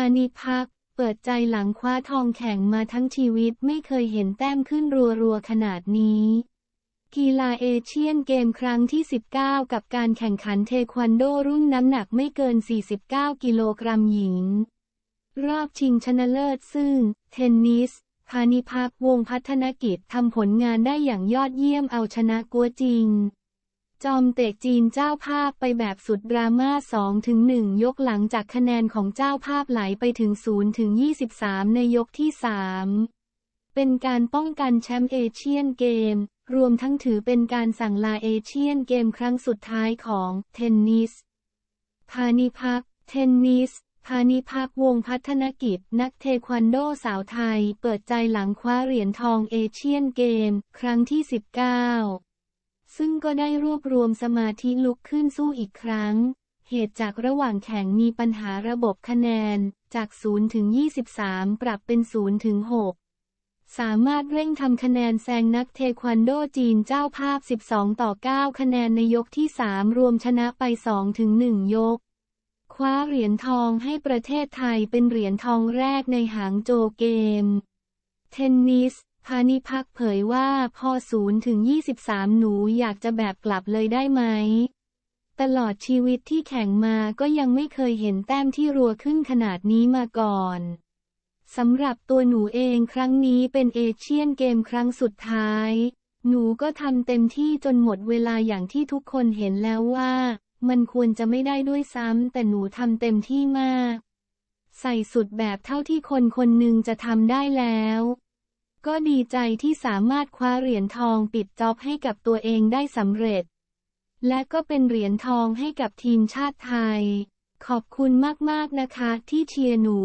านิพัก เปิดใจหลังคว้าทองแข่งมาทั้งชีวิตไม่เคยเห็นแต้มขึ้นรัวๆขนาดนี้กีฬาเอเชียนเกมครั้งที่ 19 กับการแข่งขันเทควันโดรุ่นน้ำหนักไม่เกิน 49 กิโลกรัมหญิง รอบชิงชนะเลิศซึ่ง เทนนิส พานิพักวงพัฒนกิจทำผลงานได้อย่างยอดเยี่ยมเอาชนะกัวจิง จอมเตะจีนเจ้าภาพไปแบบสุดดราม่า2ถึง1ยกหลังจากคะแนนของเจ้าภาพไหลไปถึง0ถึง23 ในยกที่ 3 เป็นการป้องกันแชมป์เอเชียนเกม รวมทั้งถือเป็นการสั่งลาเอเชียนเกมครั้งสุดท้ายของเทนนิส พานิพัก เทนนิสพานิพักวงพัฒนกิจ นักเทควันโดสาวไทย เปิดใจหลังคว้าเหรียญทองเอเชียนเกม ครั้งที่ 19 ซึ่งก็ได้รวบรวมสมาธิลุกขึ้นสู้อีกครั้ง เหตุจากระหว่างแข่งมีปัญหาระบบคะแนน จาก 0 ถึง 23 ปรับเป็น 0 ถึง 6 สามารถเร่งทำคะแนนแซงนักเทควันโดจีนเจ้าภาพ 12 ต่อ 9 คะแนนในยกที่ 3 รวมชนะไป 2 ถึง 1 ยก คว้าเหรียญทองให้ประเทศไทยเป็นเหรียญทองแรกในหางโจเกม เทนนิสานิพักเผยว่าพอ0ถึง 23 หนูอยากจะแบบกลับเลยได้ไหม ตลอดชีวิตที่แข่งมาก็ยังไม่เคยเห็นแต้มที่รัวขึ้นขนาดนี้มาก่อนสำหรับตัวหนูเองครั้งนี้เป็นเอเชียนเกมครั้งสุดท้าย หนูก็ทำเต็มที่จนหมดเวลาอย่างที่ทุกคนเห็นแล้วว่า มันควรจะไม่ได้ด้วยซ้ำแต่หนูทำเต็มที่มาก ใส่สุดแบบเท่าที่คนคนหนึ่งจะทำได้แล้ว ก็ดีใจที่สามารถคว้าเหรียญทองปิดจ็อบให้กับตัวเองได้สำเร็จ และก็เป็นเหรียญทองให้กับทีมชาติไทย ขอบคุณมากๆนะคะที่เชียร์หนู